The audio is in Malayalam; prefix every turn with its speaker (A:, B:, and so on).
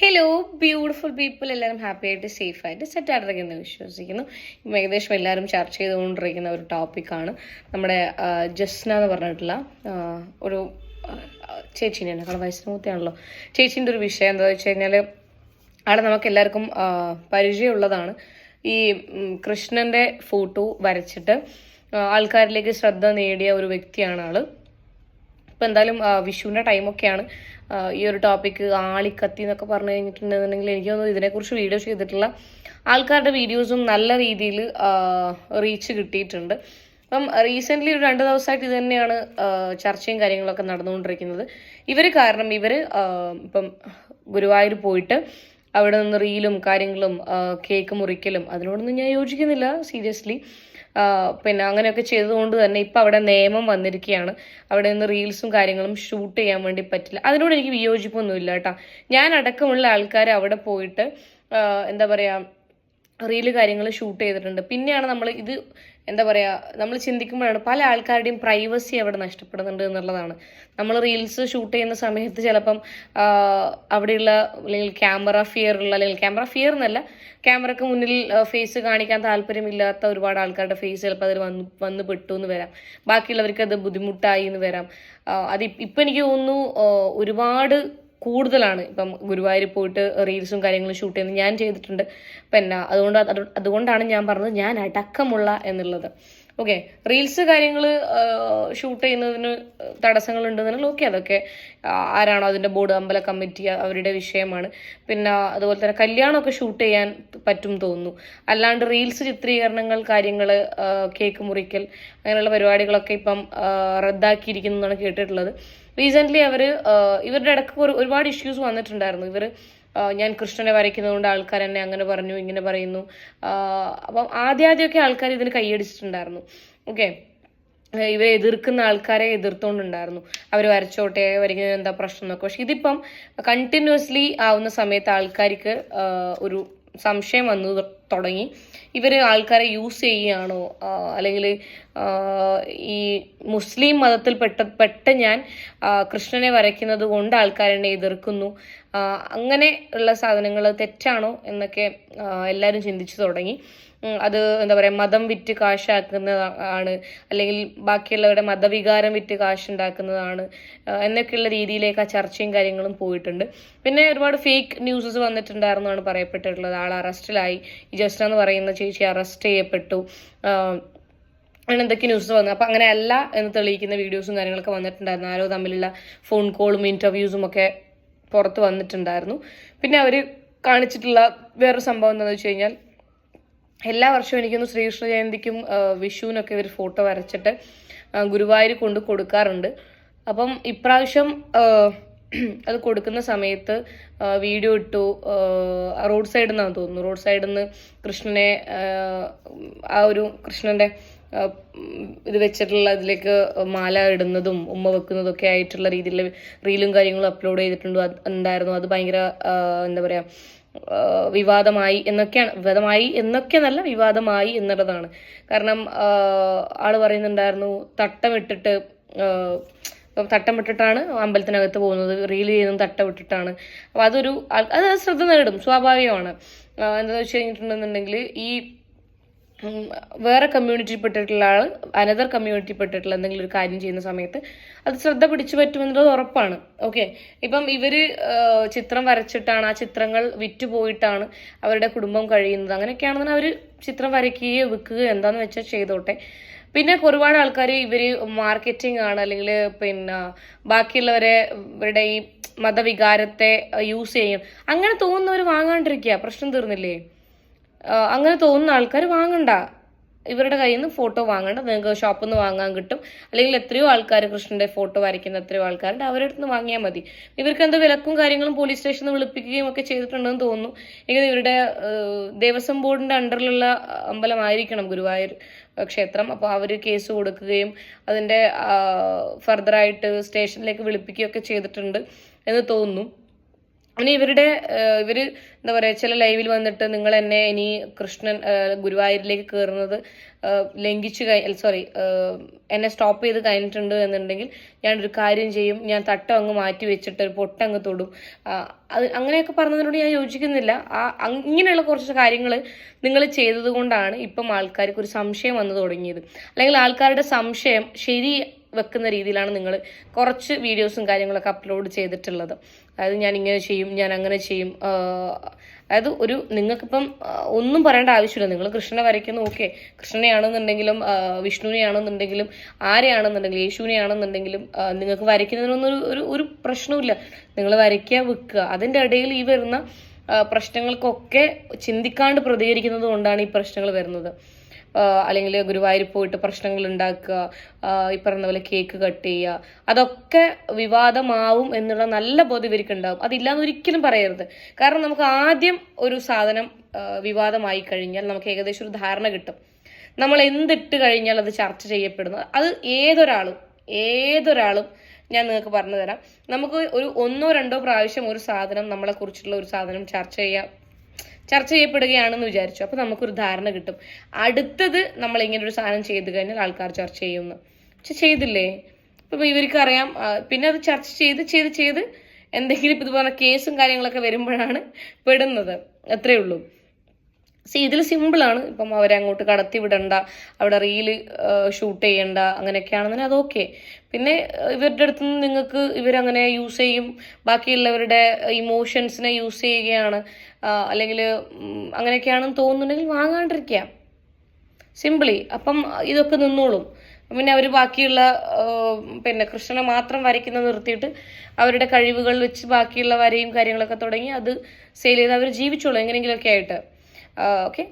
A: ഹലോ ബ്യൂട്ടിഫുൾ പീപ്പിൾ എല്ലാവരും ഹാപ്പി ആയിട്ട് സേഫ് ആയിട്ട് സെറ്റ് ആയിട്ടിരിക്കുന്നു വിശ്വസിക്കുന്നു. ഏകദേശം എല്ലാവരും ചർച്ച ചെയ്തുകൊണ്ടിരിക്കുന്ന ഒരു ടോപ്പിക്കാണ് നമ്മുടെ ജസ്ന എന്ന് പറഞ്ഞിട്ടുള്ള ഒരു ചേച്ചീനെ ഞങ്ങളുടെ വയസ്സിനൂത്തിയാണല്ലോ ചേച്ചീന്റെ ഒരു വിഷയം എന്താ വെച്ച് കഴിഞ്ഞാൽ അവിടെ നമുക്ക് എല്ലാവർക്കും പരിചയമുള്ളതാണ്. ഈ കൃഷ്ണന്റെ ഫോട്ടോ വരച്ചിട്ട് ആൾക്കാരിലേക്ക് ശ്രദ്ധ നേടിയ ഒരു വ്യക്തിയാണ് ആൾ. ഇപ്പം എന്തായാലും വിഷുവിന്റെ ടൈമൊക്കെയാണ്. ഈ ഒരു ടോപ്പിക്ക് ആളിക്കത്തി എന്നൊക്കെ പറഞ്ഞു കഴിഞ്ഞിട്ടുണ്ടെന്നുണ്ടെങ്കിൽ എനിക്ക് തോന്നുന്നു ഇതിനെക്കുറിച്ച് വീഡിയോ ചെയ്തിട്ടുള്ള ആൾക്കാരുടെ വീഡിയോസും നല്ല രീതിയിൽ റീച്ച് കിട്ടിയിട്ടുണ്ട്. അപ്പം റീസെന്റ്ലി ഒരു രണ്ട് ദിവസമായിട്ട് ഇത് തന്നെയാണ് ചർച്ചയും കാര്യങ്ങളൊക്കെ നടന്നുകൊണ്ടിരിക്കുന്നത്. ഇവർ കാരണം ഇവർ ഇപ്പം ഗുരുവായൂർ പോയിട്ട് അവിടെ നിന്ന് റീലും കാര്യങ്ങളും കേക്ക് മുറിക്കലും അതിനോടൊന്നും ഞാൻ യോജിക്കുന്നില്ല സീരിയസ്ലി പിന്നെ അങ്ങനെയൊക്കെ ചെയ്തതുകൊണ്ട് തന്നെ ഇപ്പം അവിടെ നിയമം വന്നിരിക്കുകയാണ് അവിടെ നിന്ന് റീൽസും കാര്യങ്ങളും ഷൂട്ട് ചെയ്യാൻ വേണ്ടി പറ്റില്ല. അതിനോട് എനിക്ക് വിയോജിപ്പൊന്നുമില്ല കേട്ടോ. ഞാൻ അടക്കമുള്ള ആൾക്കാർ അവിടെ പോയിട്ട് എന്താ പറയുക റീൽ കാര്യങ്ങൾ ഷൂട്ട് ചെയ്തിട്ടുണ്ട്. പിന്നെയാണ് നമ്മൾ ഇത് എന്താ പറയുക നമ്മൾ ചിന്തിക്കുമ്പോഴാണ് പല ആൾക്കാരുടെയും പ്രൈവസി അവിടെ നഷ്ടപ്പെടുന്നുണ്ട് എന്നുള്ളതാണ്. നമ്മൾ റീൽസ് ഷൂട്ട് ചെയ്യുന്ന സമയത്ത് ചിലപ്പം അവിടെയുള്ള അല്ലെങ്കിൽ ക്യാമറ ഫിയർ ഉള്ള അല്ലെങ്കിൽ ക്യാമറ ഫിയർ എന്നല്ല ക്യാമറക്ക് മുന്നിൽ ഫേസ് കാണിക്കാൻ താല്പര്യമില്ലാത്ത ഒരുപാട് ആൾക്കാരുടെ ഫേസ് ചിലപ്പോൾ അതിൽ വന്ന് വന്ന് പെട്ടു എന്ന് വരാം. ബാക്കിയുള്ളവർക്ക് അത് ബുദ്ധിമുട്ടായി എന്ന് വരാം. അത് ഇപ്പം എനിക്ക് തോന്നുന്നു ഒരുപാട് കൂടുതലാണ്. ഇപ്പം ഗുരുവായൂർ പോയിട്ട് റീൽസും കാര്യങ്ങളും ഷൂട്ട് ചെയ്യുന്നത് ഞാൻ ചെയ്തിട്ടുണ്ട്. പിന്നെ അതുകൊണ്ട് അതുകൊണ്ടാണ് ഞാൻ പറഞ്ഞത് ഞാൻ അടക്കമുള്ള എന്നുള്ളത്. ഓക്കെ റീൽസ് കാര്യങ്ങൾ ഷൂട്ട് ചെയ്യുന്നതിന് തടസ്സങ്ങളുണ്ടെന്നുണ്ടെങ്കിൽ ഓക്കെ അതൊക്കെ ആരാണോ അതിന്റെ ബോർഡ് അമ്പല കമ്മിറ്റി അവരുടെ വിഷയമാണ്. പിന്നെ അതുപോലെ തന്നെ കല്യാണമൊക്കെ ഷൂട്ട് ചെയ്യാൻ പറ്റും തോന്നുന്നു. അല്ലാണ്ട് റീൽസ് ചിത്രീകരണങ്ങൾ കാര്യങ്ങൾ കേക്ക് മുറിക്കൽ അങ്ങനെയുള്ള പരിപാടികളൊക്കെ ഇപ്പം റദ്ദാക്കിയിരിക്കുന്നു എന്നാണ് കേട്ടിട്ടുള്ളത്. റീസെന്റ്ലി അവർ ഇവരുടെ ഇടയ്ക്ക് ഒരുപാട് ഇഷ്യൂസ് വന്നിട്ടുണ്ടായിരുന്നു. ഇവർ ഞാൻ കൃഷ്ണനെ വരയ്ക്കുന്നതുകൊണ്ട് ആൾക്കാർ എന്നെ അങ്ങനെ പറഞ്ഞു ഇങ്ങനെ പറയുന്നു. അപ്പം ആദ്യാദ്യമൊക്കെ ആൾക്കാർ ഇതിന് കൈയടിച്ചിട്ടുണ്ടായിരുന്നു. ഓക്കെ? ഇവരെ എതിർക്കുന്ന ആൾക്കാരെ എതിർത്തുകൊണ്ടുണ്ടായിരുന്നു അവർ വരച്ചോട്ടെ വരയ്ക്കുന്നത് എന്താ പ്രശ്നം എന്നൊക്കെ. പക്ഷെ ഇതിപ്പം കണ്ടിന്യൂസ്ലി ആവുന്ന സമയത്ത് ആൾക്കാർക്ക് ഒരു സംശയം വന്നു തുടങ്ങി. ഇവർ ആൾക്കാരെ യൂസ് ചെയ്യുകയാണോ? അല്ലെങ്കിൽ ഈ മുസ്ലിം മതത്തിൽ പെട്ട പെട്ട ഞാൻ കൃഷ്ണനെ വരയ്ക്കുന്നത് കൊണ്ട് ആൾക്കാരെന്നെ എതിർക്കുന്നു. അങ്ങനെ ഉള്ള സാധനങ്ങൾ തെറ്റാണോ എന്നൊക്കെ എല്ലാവരും ചിന്തിച്ചു തുടങ്ങി. അത് എന്താ പറയുക മതം വിറ്റ് കാശാക്കുന്ന ആണ് അല്ലെങ്കിൽ ബാക്കിയുള്ളവരുടെ മതവികാരം വിറ്റ് കാശുണ്ടാക്കുന്നതാണ് എന്നൊക്കെയുള്ള രീതിയിലേക്ക് ആ ചർച്ചയും കാര്യങ്ങളും പോയിട്ടുണ്ട്. പിന്നെ ഒരുപാട് ഫേക്ക് ന്യൂസസ് വന്നിട്ടുണ്ടായിരുന്നാണ് പറയപ്പെട്ടിട്ടുള്ളത്. ആൾ അറസ്റ്റിലായി ജസ്റ്റ് എന്ന് പറയുന്ന ചേച്ചി അറസ്റ്റ് ചെയ്യപ്പെട്ടു. അങ്ങനെ എന്തൊക്കെ ന്യൂസ് വന്നു. അപ്പം അങ്ങനെ അല്ല എന്ന് തെളിയിക്കുന്ന വീഡിയോസും കാര്യങ്ങളൊക്കെ വന്നിട്ടുണ്ടായിരുന്നു. ആരോ തമ്മിലുള്ള ഫോൺ കോളും ഇന്റർവ്യൂസും ഒക്കെ പുറത്ത് വന്നിട്ടുണ്ടായിരുന്നു. പിന്നെ അവർ കാണിച്ചിട്ടുള്ള വേറൊരു സംഭവം എന്താണെന്ന് വെച്ച് കഴിഞ്ഞാൽ എല്ലാ വർഷവും എനിക്കൊന്ന് ശ്രീകൃഷ്ണ ജയന്തിക്കും വിഷുവിനൊക്കെ ഇവർ ഫോട്ടോ വരച്ചിട്ട് ഗുരുവായൂർ കൊണ്ട് കൊടുക്കാറുണ്ട്. അപ്പം ഇപ്രാവശ്യം അത് കൊടുക്കുന്ന സമയത്ത് വീഡിയോ ഇട്ടു. റോഡ് സൈഡിൽ നിന്നാണ് തോന്നുന്നു. റോഡ് സൈഡിൽ നിന്ന് കൃഷ്ണനെ ആ, ഒരു കൃഷ്ണന്റെ ഇത് വെച്ചിട്ടുള്ള അതിലേക്ക് മാല ഇടുന്നതും ഉമ്മ വെക്കുന്നതും ഒക്കെ ആയിട്ടുള്ള രീതിയിലുള്ള റീലും കാര്യങ്ങളും അപ്ലോഡ് ചെയ്തിട്ടുണ്ട്. ഉണ്ടായിരുന്നു അത് ഭയങ്കര എന്താ പറയാ വിവാദമായി എന്നൊക്കെയാണ്. വിവാദമായി എന്നൊക്കെ നല്ല വിവാദമായി എന്നുള്ളതാണ്. കാരണം ആൾ പറയുന്നുണ്ടായിരുന്നു തട്ടമിട്ടിട്ട് ആ, തട്ടം തട്ടമിട്ടിട്ടാണ് അമ്പലത്തിനകത്ത് പോകുന്നത്. റീൽ ചെയ്യുന്നത് തട്ടം വിട്ടിട്ടാണ്. അപ്പം അതൊരു അത് ശ്രദ്ധ നേടും. സ്വാഭാവികമാണ്. എന്താ എന്താണെന്ന് വെച്ച് കഴിഞ്ഞിട്ടുണ്ടെന്നുണ്ടെങ്കിൽ ഈ വേറെ കമ്മ്യൂണിറ്റിയിൽപ്പെട്ടിട്ടുള്ള ആൾ അനദർ കമ്മ്യൂണിറ്റിയിൽപ്പെട്ടിട്ടുള്ള എന്തെങ്കിലും ഒരു കാര്യം ചെയ്യുന്ന സമയത്ത് അത് ശ്രദ്ധ പിടിച്ചു പറ്റുമെന്നുള്ളത് ഉറപ്പാണ്. ഓക്കെ ഇപ്പം ഇവർ ചിത്രം വരച്ചിട്ടാണ് ആ ചിത്രങ്ങൾ വിറ്റുപോയിട്ടാണ് അവരുടെ കുടുംബം കഴിയുന്നത്. അങ്ങനെയൊക്കെയാണെന്ന് അവർ ചിത്രം വരയ്ക്കുകയോ വിൽക്കുകയോ എന്താന്ന് വെച്ചാൽ ചെയ്തോട്ടെ. പിന്നെ ഒരുപാട് ആൾക്കാർ ഇവർ മാർക്കറ്റിംഗ് ആണ് അല്ലെങ്കിൽ പിന്നെ ബാക്കിയുള്ളവരെ ഇവരുടെ ഈ മതവികാരത്തെ യൂസ് ചെയ്യും. അങ്ങനെ തോന്നുന്നവർ വാങ്ങാണ്ടിരിക്കുക പ്രശ്നം തീർന്നില്ലേ? അങ്ങനെ തോന്നുന്ന ആൾക്കാർ വാങ്ങണ്ട. ഇവരുടെ കയ്യിൽ നിന്ന് ഫോട്ടോ വാങ്ങണ്ട നിങ്ങൾക്ക് ഷോപ്പിൽ നിന്ന് വാങ്ങാൻ കിട്ടും. അല്ലെങ്കിൽ എത്രയോ ആൾക്കാർ കൃഷ്ണന്റെ ഫോട്ടോ വരയ്ക്കുന്ന എത്രയോ ആൾക്കാരുണ്ട്. അവരുടെ അടുത്ത് നിന്ന് വാങ്ങിയാൽ മതി. ഇവർക്ക് എന്തോ വിലക്കും കാര്യങ്ങളും പോലീസ് സ്റ്റേഷനിൽ വിളിപ്പിക്കുകയും ഒക്കെ ചെയ്തിട്ടുണ്ടെന്ന് തോന്നുന്നു. എങ്കിൽ ഇവരുടെ ദേവസ്വം ബോർഡിന്റെ അണ്ടറിലുള്ള അമ്പലമായിരിക്കണം ഗുരുവായൂർ ക്ഷേത്രം. അപ്പോൾ അവർ കേസ് കൊടുക്കുകയും അതിന്റെ ഫർദറായിട്ട് സ്റ്റേഷനിലേക്ക് വിളിപ്പിക്കുകയൊക്കെ ചെയ്തിട്ടുണ്ട് എന്ന് തോന്നുന്നു. ഇനി ഇവരുടെ ഇവർ എന്താ പറയുക ചില ലൈവിൽ വന്നിട്ട് നിങ്ങൾ എന്നെ ഇനി കൃഷ്ണൻ ഗുരുവായൂരിലേക്ക് കയറുന്നത് ലംഘിച്ചു കഴി സോറി എന്നെ സ്റ്റോപ്പ് ചെയ്ത് കഴിഞ്ഞിട്ടുണ്ട് എന്നുണ്ടെങ്കിൽ ഞാനൊരു കാര്യം ചെയ്യും. ഞാൻ തട്ടം അങ്ങ് മാറ്റി വെച്ചിട്ട് ഒരു പൊട്ടങ്ങ് തൊടും. അത് അങ്ങനെയൊക്കെ പറഞ്ഞതിനോട് ഞാൻ യോജിക്കുന്നില്ല. ആ ഇങ്ങനെയുള്ള കുറച്ച് കാര്യങ്ങൾ നിങ്ങൾ ചെയ്തത് കൊണ്ടാണ് ഇപ്പം ആൾക്കാർക്ക് ഒരു സംശയം വന്നു തുടങ്ങിയത്. അല്ലെങ്കിൽ ആൾക്കാരുടെ സംശയം ശരി വെക്കുന്ന രീതിയിലാണ് നിങ്ങൾ കുറച്ച് വീഡിയോസും കാര്യങ്ങളൊക്കെ അപ്ലോഡ് ചെയ്തിട്ടുള്ളത്. അതായത് ഞാൻ ഇങ്ങനെ ചെയ്യും ഞാൻ അങ്ങനെ ചെയ്യും അതായത് ഒരു നിങ്ങൾക്കിപ്പം ഒന്നും പറയേണ്ട ആവശ്യമില്ല. നിങ്ങൾ കൃഷ്ണനെ വരയ്ക്കുന്നു ഓക്കെ കൃഷ്ണനെയാണെന്നുണ്ടെങ്കിലും വിഷ്ണുവിനെയാണെന്നുണ്ടെങ്കിലും ആരെയാണെന്നുണ്ടെങ്കിലും യേശുവിനെയാണെന്നുണ്ടെങ്കിലും നിങ്ങൾക്ക് വരയ്ക്കുന്നതിനൊന്നും ഒരു ഒരു പ്രശ്നവുമില്ല. നിങ്ങൾ വരയ്ക്കുക വിൽക്കുക അതിന്റെ ഇടയിൽ ഈ വരുന്ന പ്രശ്നങ്ങൾക്കൊക്കെ ചിന്തിക്കാണ്ട് പ്രതികരിക്കുന്നത് കൊണ്ടാണ് ഈ പ്രശ്നങ്ങൾ വരുന്നത്. അല്ലെങ്കിൽ ഗുരുവായൂർ പോയിട്ട് പ്രശ്നങ്ങൾ ഉണ്ടാക്കുക ഈ പറഞ്ഞ പോലെ കേക്ക് കട്ട് ചെയ്യുക. അതൊക്കെ വിവാദമാവും എന്നുള്ള നല്ല ബോധ്യം ഇവർക്ക് ഉണ്ടാവും. അതില്ലാന്ന് ഒരിക്കലും പറയരുത്. കാരണം നമുക്ക് ആദ്യം ഒരു സാധനം വിവാദമായി കഴിഞ്ഞാൽ നമുക്ക് ഏകദേശം ഒരു ധാരണ കിട്ടും. നമ്മൾ എന്തിട്ട് കഴിഞ്ഞാൽ അത് ചർച്ച ചെയ്യപ്പെടുന്നു. അത് ഏതൊരാളും ഏതൊരാളും ഞാൻ നിങ്ങൾക്ക് പറഞ്ഞു തരാം നമുക്ക് ഒരു ഒന്നോ രണ്ടോ പ്രാവശ്യം ഒരു സാധനം നമ്മളെ കുറിച്ചുള്ള ഒരു സാധനം ചർച്ച ചെയ്യാം. ചർച്ച ചെയ്യപ്പെടുകയാണെന്ന് വിചാരിച്ചു. അപ്പോൾ നമുക്കൊരു ധാരണ കിട്ടും. അടുത്തത് നമ്മൾ ഇങ്ങനെ ഒരു സാധനം ചെയ്ത് കഴിഞ്ഞാൽ ആൾക്കാർ ചർച്ച ചെയ്യുന്നു. പക്ഷെ ചെയ്തില്ലേ? ഇപ്പം ഇവർക്ക് അറിയാം പിന്നെ അത് ചർച്ച ചെയ്ത് ചെയ്ത് ചെയ്ത് എന്തെങ്കിലും ഇതുപോലെ കേസും കാര്യങ്ങളൊക്കെ വരുമ്പോഴാണ് പെടുന്നത്. അത്രേ ഉള്ളൂ. സി ഇതിൽ സിമ്പിളാണ് ഇപ്പം അങ്ങോട്ട് കടത്തി വിടണ്ട അവിടെ റീൽ ഷൂട്ട് ചെയ്യണ്ട അങ്ങനെയൊക്കെയാണെന്നുണ്ടെങ്കിൽ അതൊക്കെ പിന്നെ ഏഹ്, ഇവരുടെ അടുത്ത് നിന്ന് നിങ്ങൾക്ക് ഇവരങ്ങനെ യൂസ് ചെയ്യും. ബാക്കിയുള്ളവരുടെ ഇമോഷൻസിനെ യൂസ് ചെയ്യുകയാണ്. അല്ലെങ്കിൽ അങ്ങനെയൊക്കെയാണെന്ന് തോന്നുന്നുണ്ടെങ്കിൽ വാങ്ങാണ്ടിരിക്കുക. സിമ്പിളി അപ്പം ഇതൊക്കെ നിന്നോളും. പിന്നെ അവർ ബാക്കിയുള്ള പിന്നെ കൃഷ്ണനെ മാത്രം വരയ്ക്കുന്നത് നിർത്തിയിട്ട് അവരുടെ കഴിവുകൾ വെച്ച് ബാക്കിയുള്ള വരയും കാര്യങ്ങളൊക്കെ തുടങ്ങി അത് സെയിൽ ചെയ്ത് അവർ ജീവിച്ചോളും. എങ്ങനെയെങ്കിലുമൊക്കെ ആയിട്ട്. ഓക്കെ